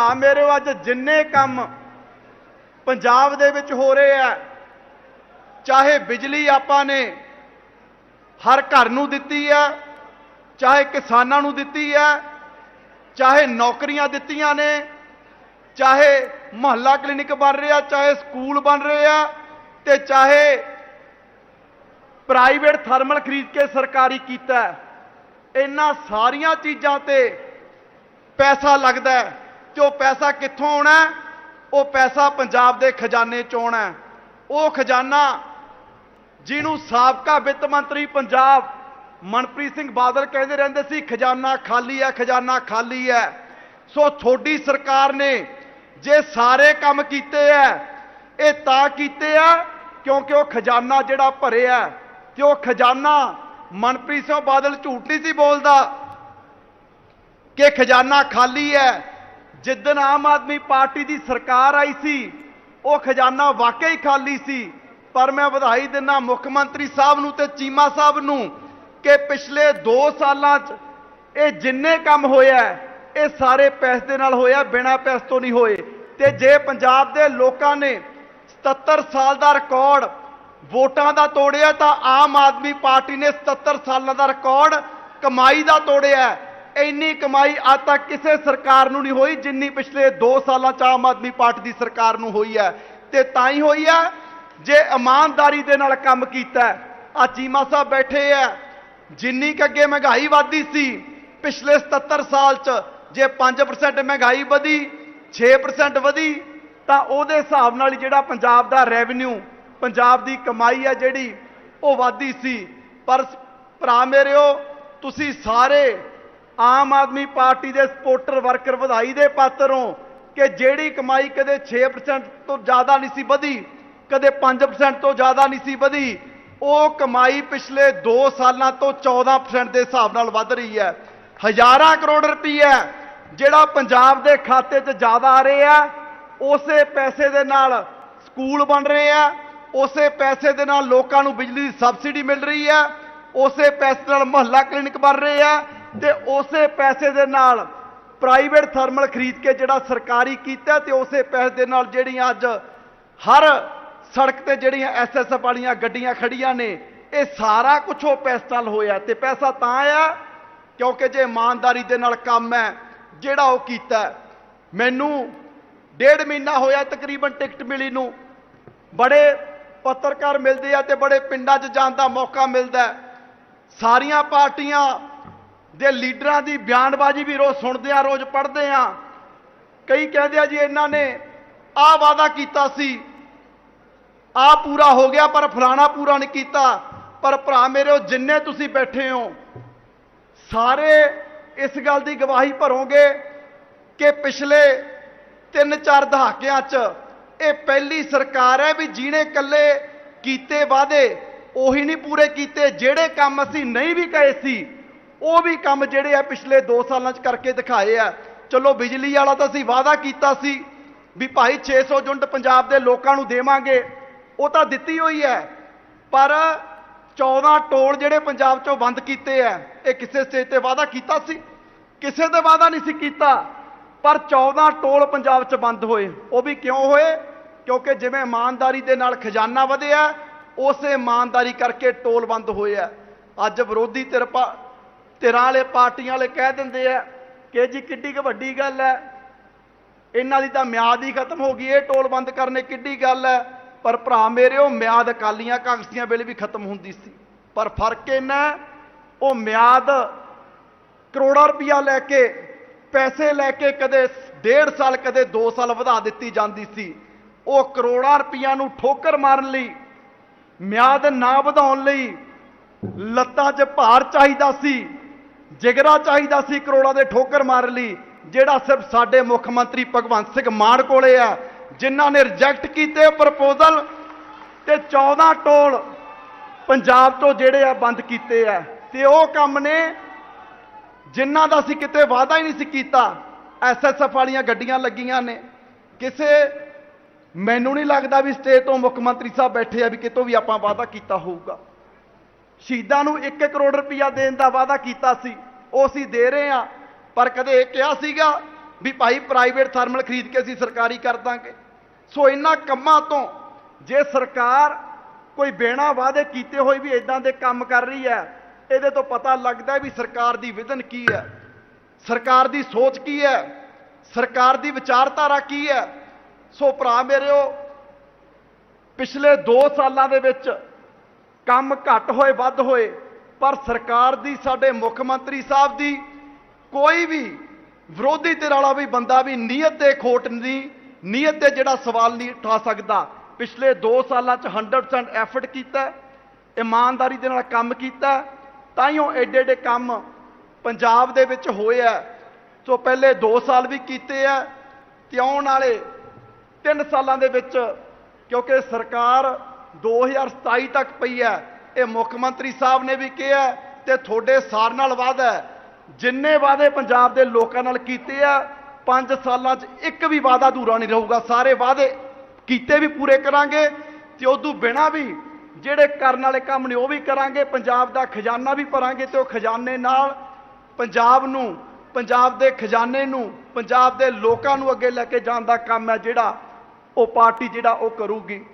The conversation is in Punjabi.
ਭਰਾ ਮੇਰੇ ਅੱਜ ਜਿੰਨੇ ਕੰਮ ਪੰਜਾਬ ਦੇ ਵਿੱਚ ਹੋ ਰਹੇ ਆ, ਚਾਹੇ ਬਿਜਲੀ ਆਪਾਂ ਨੇ ਹਰ ਘਰ ਨੂੰ ਦਿੱਤੀ ਹੈ ਚਾਹੇ ਕਿਸਾਨਾਂ ਨੂੰ ਦਿੱਤੀ ਹੈ ਚਾਹੇ ਨੌਕਰੀਆਂ ਦਿੱਤੀਆਂ ਨੇ, ਚਾਹੇ ਮੁਹੱਲਾ ਕਲੀਨਿਕ ਬਣ ਰਿਹਾ, ਚਾਹੇ ਸਕੂਲ ਬਣ ਰਹੇ ਆ ਤੇ ਚਾਹੇ ਪ੍ਰਾਈਵੇਟ ਥਰਮਲ ਖਰੀਦ ਕੇ ਸਰਕਾਰੀ ਕੀਤਾ ਇਹਨਾਂ ਸਾਰੀਆਂ ਚੀਜ਼ਾਂ ਤੇ ਪੈਸਾ ਲੱਗਦਾ ਹੈ। ਤੇ ਉਹ ਪੈਸਾ ਕਿੱਥੋਂ ਆਉਣਾ ਉਹ ਪੈਸਾ ਪੰਜਾਬ ਦੇ ਖਜ਼ਾਨੇ ਚੋਂ ਆਉਣਾ ਉਹ ਖਜ਼ਾਨਾ ਜਿਹਨੂੰ ਸਾਬਕਾ ਵਿੱਤ ਮੰਤਰੀ ਪੰਜਾਬ ਮਨਪ੍ਰੀਤ ਸਿੰਘ ਬਾਦਲ ਕਹਿੰਦੇ ਰਹਿੰਦੇ ਸੀ ਖਜ਼ਾਨਾ ਖਾਲੀ ਹੈ ਖਜ਼ਾਨਾ ਖਾਲੀ ਹੈ। ਸੋ ਤੁਹਾਡੀ ਸਰਕਾਰ ਨੇ ਜੇ ਸਾਰੇ ਕੰਮ ਕੀਤੇ ਐ ਇਹ ਤਾਂ ਕੀਤੇ ਆ ਕਿਉਂਕਿ ਉਹ ਖਜ਼ਾਨਾ ਜਿਹੜਾ ਭਰਿਆ ਹੈ, ਤੇ ਉਹ ਖਜ਼ਾਨਾ ਮਨਪ੍ਰੀਤ ਸਿੰਘ ਬਾਦਲ ਝੂਠ ਨਹੀਂ ਸੀ ਬੋਲਦਾ ਕਿ ਖਜ਼ਾਨਾ ਖਾਲੀ ਹੈ। ਜਿੱਦਣ ਆਮ ਆਦਮੀ ਪਾਰਟੀ ਦੀ ਸਰਕਾਰ ਆਈ ਸੀ, ਉਹ ਖਜ਼ਾਨਾ ਵਾਕਈ ਖਾਲੀ ਸੀ। ਪਰ ਮੈਂ ਵਧਾਈ ਦਿੰਦਾ ਮੁੱਖ ਮੰਤਰੀ ਸਾਹਿਬ ਨੂੰ ਤੇ ਚੀਮਾ ਸਾਹਿਬ ਨੂੰ ਕਿ ਪਿਛਲੇ 2 ਸਾਲਾਂ 'ਚ ਇਹ ਜਿੰਨੇ ਕੰਮ ਹੋਇਆ ਇਹ ਸਾਰੇ ਪੈਸੇ ਦੇ ਨਾਲ ਹੋਇਆ, ਬਿਨਾਂ ਪੈਸੇ ਤੋਂ ਨਹੀਂ ਹੋਏ। ਤੇ ਜੇ ਪੰਜਾਬ ਦੇ ਲੋਕਾਂ ਨੇ 77 ਸਾਲ ਦਾ ਰਿਕਾਰਡ ਵੋਟਾਂ ਦਾ ਤੋੜਿਆ, ਤਾਂ ਆਮ ਆਦਮੀ ਪਾਰਟੀ ਨੇ 77 ਸਾਲਾਂ ਦਾ ਰਿਕਾਰਡ ਕਮਾਈ ਦਾ ਤੋੜਿਆ ਇੰਨੀ ਕਮਾਈ ਆ ਤੱਕ ਕਿਸੇ ਸਰਕਾਰ ਨੂੰ ਨਹੀਂ ਹੋਈ, ਜਿੰਨੀ ਪਿਛਲੇ 2 ਸਾਲਾਂ ਚ ਆਮ ਆਦਮੀ ਪਾਰਟੀ ਦੀ ਸਰਕਾਰ ਨੂੰ ਹੋਈ ਹੈ। ਤੇ ਤਾਂ ਹੀ ਹੋਈ ਹੈ, ਜੇ ਇਮਾਨਦਾਰੀ ਦੇ ਨਾਲ ਕੰਮ ਕੀਤਾ ਆ ਚੀਮਾ ਸਾਹਿਬ ਬੈਠੇ ਆ ਜਿੰਨੀ ਕੁ ਅੱਗੇ ਮਹਿੰਗਾਈ ਵਧਦੀ ਸੀ, ਪਿਛਲੇ 77 ਸਾਲ ਚ ਜੇ 5% ਮਹਿੰਗਾਈ ਵਧੀ 6% ਵਧੀ, ਤਾਂ ਉਹਦੇ ਹਿਸਾਬ ਨਾਲ ਜਿਹੜਾ ਪੰਜਾਬ ਦਾ ਰੈਵਨਿਊ ਪੰਜਾਬ ਦੀ ਕਮਾਈ ਹੈ ਜਿਹੜੀ, ਉਹ ਵਾਧੀ ਸੀ। ਪਰ ਸ- ਭਰਾ ਮੇਰਿਓ ਤੁਸੀਂ ਸਾਰੇ ਆਮ ਆਦਮੀ ਪਾਰਟੀ ਦੇ ਸਪੋਰਟਰ ਵਰਕਰ ਵਧਾਈ ਦੇ ਪਾਤਰ ਹੋ ਕਿ ਜਿਹੜੀ ਕਮਾਈ ਕਦੇ 6% ਤੋਂ ਜ਼ਿਆਦਾ ਨਹੀਂ ਸੀ ਵਧੀ, ਕਦੇ 5% ਤੋਂ ਜ਼ਿਆਦਾ ਨਹੀਂ ਸੀ ਵਧੀ, ਉਹ ਕਮਾਈ ਪਿਛਲੇ 2 ਸਾਲਾਂ ਤੋਂ 14% ਦੇ ਹਿਸਾਬ ਨਾਲ ਵੱਧ ਰਹੀ ਹੈ। ਹਜ਼ਾਰਾਂ ਕਰੋੜ ਰੁਪਈਆ ਜਿਹੜਾ ਪੰਜਾਬ ਦੇ ਖਾਤੇ 'ਚ ਜ਼ਿਆਦਾ ਆ ਰਹੇ ਆ, ਉਸੇ ਪੈਸੇ ਦੇ ਨਾਲ ਸਕੂਲ ਬਣ ਰਹੇ ਆ, ਉਸੇ ਪੈਸੇ ਦੇ ਨਾਲ ਲੋਕਾਂ ਨੂੰ ਬਿਜਲੀ ਦੀ ਸਬਸਿਡੀ ਮਿਲ ਰਹੀ ਹੈ ਉਸੇ ਪੈਸੇ ਨਾਲ ਮੁਹੱਲਾ ਕਲੀਨਿਕ ਬਣ ਰਹੇ ਆ ਤੇ ਉਸੇ ਪੈਸੇ ਦੇ ਨਾਲ ਪ੍ਰਾਈਵੇਟ ਥਰਮਲ ਖਰੀਦ ਕੇ ਜਿਹੜਾ ਸਰਕਾਰੀ ਕੀਤਾ ਤੇ ਉਸੇ ਪੈਸੇ ਦੇ ਨਾਲ ਜਿਹੜੀਆਂ ਅੱਜ ਹਰ ਸੜਕ ਤੇ ਜਿਹੜੀਆਂ ਐਸਐਸਐਫ ਵਾਲੀਆਂ ਗੱਡੀਆਂ ਖੜੀਆਂ ਨੇ, ਇਹ ਸਾਰਾ ਕੁਝ ਉਹ ਪੈਸੇ ਨਾਲ ਹੋਇਆ ਤੇ ਪੈਸਾ ਤਾਂ ਆਇਆ ਕਿਉਂਕਿ ਜੇ ਇਮਾਨਦਾਰੀ ਦੇ ਨਾਲ ਕੰਮ ਹੈ, ਜਿਹੜਾ ਉਹ ਕੀਤਾ ਮੈਨੂੰ ਡੇਢ ਮਹੀਨਾ ਹੋਇਆ ਤਕਰੀਬਨ ਟਿਕਟ ਮਿਲੀ ਨੂੰ। ਬੜੇ ਪੱਤਰਕਾਰ ਮਿਲਦੇ ਆ ਤੇ ਬੜੇ ਪਿੰਡਾਂ 'ਚ ਜਾਣ ਦਾ ਮੌਕਾ ਮਿਲਦਾ ਸਾਰੀਆਂ ਪਾਰਟੀਆਂ ਦੇ ਲੀਡਰਾਂ ਦੀ ਬਿਆਨਬਾਜ਼ੀ ਵੀ ਰੋਜ਼ ਸੁਣਦੇ ਆ, ਰੋਜ਼ ਪੜ੍ਹਦੇ ਆ। ਕਈ ਕਹਿੰਦੇ ਆ ਜੀ ਇਹਨਾਂ ਨੇ ਆਹ ਵਾਅਦਾ ਕੀਤਾ ਸੀ। ਆ ਪੂਰਾ ਹੋ ਗਿਆ, ਪਰ ਫਲਾਣਾ ਪੂਰਾ ਨਹੀਂ ਕੀਤਾ। ਪਰ ਭਰਾ ਮੇਰੇ ਜਿੰਨੇ ਤੁਸੀਂ ਬੈਠੇ ਹੋ, ਸਾਰੇ ਇਸ ਗੱਲ ਦੀ ਗਵਾਹੀ ਭਰੋਗੇ ਕਿ ਪਿਛਲੇ 3-4 ਦਹਾਕਿਆਂ 'ਚ ਇਹ ਪਹਿਲੀ ਸਰਕਾਰ ਹੈ ਵੀ ਜਿਹਨੇ ਕੱਲੇ ਕੀਤੇ ਵਾਅਦੇ ਉਹੀ ਨਹੀਂ ਪੂਰੇ ਕੀਤੇ, ਜਿਹੜੇ ਕੰਮ ਅਸੀਂ ਨਹੀਂ ਵੀ ਕਹੇ ਸੀ ਉਹ ਵੀ ਕੰਮ ਜਿਹੜੇ ਆ ਪਿਛਲੇ 2 ਸਾਲਾਂ 'ਚ ਕਰਕੇ ਦਿਖਾਏ ਆ। ਚਲੋ ਬਿਜਲੀ ਵਾਲਾ ਤਾਂ ਅਸੀਂ ਵਾਅਦਾ ਕੀਤਾ ਸੀ ਵੀ ਭਾਈ 600 ਯੂਨਿਟ ਪੰਜਾਬ ਦੇ ਲੋਕਾਂ ਨੂੰ ਦੇਵਾਂਗੇ, ਉਹ ਤਾਂ ਦਿੱਤੀ ਹੋਈ ਹੈ। ਪਰ 14 ਟੋਲ ਜਿਹੜੇ ਪੰਜਾਬ 'ਚੋਂ ਬੰਦ ਕੀਤੇ ਆ, ਇਹ ਕਿਸੇ ਸਟੇਜ ਤੇ ਵਾਅਦਾ ਕੀਤਾ ਸੀ? ਕਿਸੇ ਤੇ ਵਾਅਦਾ ਨਹੀਂ ਸੀ ਕੀਤਾ। ਪਰ 14 ਟੋਲ ਪੰਜਾਬ 'ਚ ਬੰਦ ਹੋਏ। ਉਹ ਵੀ ਕਿਉਂ ਹੋਏ? ਕਿਉਂਕਿ ਜਿਵੇਂ ਇਮਾਨਦਾਰੀ ਦੇ ਨਾਲ ਖਜ਼ਾਨਾ ਵਧਿਆ, ਉਸੇ ਇਮਾਨਦਾਰੀ ਕਰਕੇ ਟੋਲ ਬੰਦ ਹੋਏ ਆ। ਅੱਜ ਵਿਰੋਧੀ ਧਿਰ ਧਿਰਾਂ ਵਾਲੇ ਪਾਰਟੀਆਂ ਵਾਲੇ ਕਹਿ ਦਿੰਦੇ ਆ ਕਿ ਜੀ ਕਿੱਡੀ ਕੁ ਵੱਡੀ ਗੱਲ ਹੈ ਇਹਨਾਂ ਦੀ ਤਾਂ ਮਿਆਦ ਹੀ ਖਤਮ ਹੋ ਗਈ, ਇਹ ਟੋਲ ਬੰਦ ਕਰਨੇ ਕਿੱਡੀ ਗੱਲ ਹੈ ਪਰ ਭਰਾ ਮੇਰੇ, ਉਹ ਮਿਆਦ ਅਕਾਲੀਆਂ ਕਾਂਗਰਸੀਆਂ ਵੇਲੇ ਵੀ ਖਤਮ ਹੁੰਦੀ ਸੀ। ਪਰ ਫ਼ਰਕ ਇਹਨਾਂ ਉਹ ਮਿਆਦ ਕਰੋੜਾਂ ਰੁਪਇਆ ਲੈ ਕੇ, ਪੈਸੇ ਲੈ ਕੇ ਕਦੇ ਡੇਢ ਸਾਲ, ਕਦੇ 2 ਸਾਲ ਵਧਾ ਦਿੱਤੀ ਜਾਂਦੀ ਸੀ। ਉਹ ਕਰੋੜਾਂ ਰੁਪਈਆਂ ਨੂੰ ਠੋਕਰ ਮਾਰਨ ਲਈ, ਮਿਆਦ ਨਾ ਵਧਾਉਣ ਲਈ ਲੱਤਾਂ 'ਚ ਭਾਰ ਚਾਹੀਦਾ ਸੀ। ਜਿਗਰਾ ਚਾਹੀਦਾ ਸੀ ਕਰੋੜਾਂ ਦੇ ਠੋਕਰ ਮਾਰਨ ਲਈ, ਜਿਹੜਾ ਸਿਰਫ ਸਾਡੇ ਮੁੱਖ ਮੰਤਰੀ ਭਗਵੰਤ ਸਿੰਘ ਮਾਨ ਕੋਲੇ ਆ, ਜਿਨ੍ਹਾਂ ਨੇ ਰਿਜੈਕਟ ਕੀਤੇ ਪ੍ਰਪੋਜ਼ਲ ਤੇ 14 ਟੋਲ ਪੰਜਾਬ ਤੋਂ ਜਿਹੜੇ ਆ ਬੰਦ ਕੀਤੇ ਆ। ਤੇ ਉਹ ਕੰਮ ਨੇ ਜਿਨ੍ਹਾਂ ਦਾ ਅਸੀਂ ਕਿਤੇ ਵਾਅਦਾ ਹੀ ਨਹੀਂ ਸੀ ਕੀਤਾ ਐਸਐਸਐਫ ਵਾਲੀਆਂ ਗੱਡੀਆਂ ਲੱਗੀਆਂ ਨੇ। ਕਿਸੇ, ਮੈਨੂੰ ਨਹੀਂ ਲੱਗਦਾ ਵੀ ਸਟੇਟ ਤੋਂ ਮੁੱਖ ਮੰਤਰੀ ਸਾਹਿਬ ਬੈਠੇ ਆ ਵੀ ਕਿਤੋਂ ਵੀ ਆਪਾਂ ਵਾਅਦਾ ਕੀਤਾ ਹੋਊਗਾ। ਸ਼ਹੀਦਾਂ ਨੂੰ 1 ਕਰੋੜ ਰੁਪਇਆ ਦੇਣ ਦਾ ਵਾਅਦਾ ਕੀਤਾ ਸੀ। ਉਹ ਅਸੀਂ ਦੇ ਰਹੇ ਆ ਪਰ ਕਦੇ ਇਹ ਕਿਹਾ ਸੀਗਾ ਵੀ ਭਾਈ ਪ੍ਰਾਈਵੇਟ ਥਰਮਲ ਖਰੀਦ ਕੇ ਅਸੀਂ ਸਰਕਾਰੀ ਕਰ ਦਾਂਗੇ। ਸੋ ਇਹਨਾਂ ਕੰਮਾਂ ਤੋਂ ਜੇ ਸਰਕਾਰ ਕੋਈ ਬਿਨਾਂ ਵਾਅਦੇ ਕੀਤੇ ਹੋਏ ਵੀ ਇਦਾਂ ਦੇ ਕੰਮ ਕਰ ਰਹੀ ਹੈ, ਇਹਦੇ ਤੋਂ ਪਤਾ ਲੱਗਦਾ ਵੀ ਸਰਕਾਰ ਦੀ ਵਿਜ਼ਨ ਕੀ ਹੈ। ਸਰਕਾਰ ਦੀ ਸੋਚ ਕੀ ਹੈ? ਸਰਕਾਰ ਦੀ ਵਿਚਾਰਧਾਰਾ ਕੀ ਹੈ? ਸੋ ਭਰਾ ਮੇਰਿਓ, ਪਿਛਲੇ 2 ਸਾਲਾਂ ਦੇ ਵਿੱਚ ਕੰਮ ਘੱਟ ਹੋਏ ਵੱਧ ਹੋਏ ਪਰ ਸਰਕਾਰ ਦੀ ਸਾਡੇ ਮੁੱਖ ਮੰਤਰੀ ਸਾਹਿਬ ਦੀ ਕੋਈ ਵੀ ਵਿਰੋਧੀ ਧਿਰ ਵਾਲਾ ਵੀ ਬੰਦਾ ਵੀ ਨੀਅਤ ਤੇ ਖੋਟ ਨਹੀਂ ਨੀਅਤ ਤੇ ਜਿਹੜਾ ਸਵਾਲ ਨਹੀਂ ਉਠਾ ਸਕਦਾ। ਪਿਛਲੇ 2 ਸਾਲਾਂ 'ਚ 100% ਐਫਰਟ ਕੀਤਾ ਇਮਾਨਦਾਰੀ ਦੇ ਨਾਲ ਕੰਮ ਕੀਤਾ ਹੈ, ਤਾਈਓ ਐਡੇ ਐਡੇ ਕੰਮ ਪੰਜਾਬ ਦੇ ਵਿੱਚ ਹੋਏ ਆ। ਸੋ ਪਹਿਲੇ 2 ਸਾਲ ਵੀ ਕੀਤੇ ਆ ਤੇ ਆਉਣ ਵਾਲੇ 3 ਸਾਲਾਂ ਦੇ ਵਿੱਚ ਕਿਉਂਕਿ ਸਰਕਾਰ 2027 ਤੱਕ ਪਈ ਹੈ। ਇਹ ਮੁੱਖ ਮੰਤਰੀ ਸਾਹਿਬ ਨੇ ਵੀ ਕਿਹਾ ਹੈ ਤੇ ਤੁਹਾਡੇ ਸਾਰ ਨਾਲ ਵਾਅਦਾ ਜਿੰਨੇ ਵਾਅਦੇ ਪੰਜਾਬ ਦੇ ਲੋਕਾਂ ਨਾਲ ਕੀਤੇ ਆ 5 ਸਾਲਾਂ 'ਚ ਇੱਕ ਵੀ ਵਾਅਦਾ ਅਧੂਰਾ ਨਹੀਂ ਰਹੂਗਾ। ਸਾਰੇ ਵਾਅਦੇ ਕੀਤੇ ਵੀ ਪੂਰੇ ਕਰਾਂਗੇ ਤੇ ਉਦੋਂ ਬਿਨਾ ਵੀ ਜਿਹੜੇ ਕਰਨ ਵਾਲੇ ਕੰਮ ਨੇ ਉਹ ਵੀ ਕਰਾਂਗੇ, ਪੰਜਾਬ ਦਾ ਖਜ਼ਾਨਾ ਵੀ ਭਰਾਂਗੇ ਤੇ ਉਹ ਖਜ਼ਾਨੇ ਨਾਲ ਪੰਜਾਬ ਨੂੰ, ਪੰਜਾਬ ਦੇ ਖਜ਼ਾਨੇ ਨੂੰ, ਪੰਜਾਬ ਦੇ ਲੋਕਾਂ ਨੂੰ ਅੱਗੇ ਲੈ ਕੇ ਜਾਣ ਦਾ ਕੰਮ ਹੈ ਜਿਹੜਾ ਉਹ ਪਾਰਟੀ ਜਿਹੜਾ ਉਹ ਕਰੂਗੀ।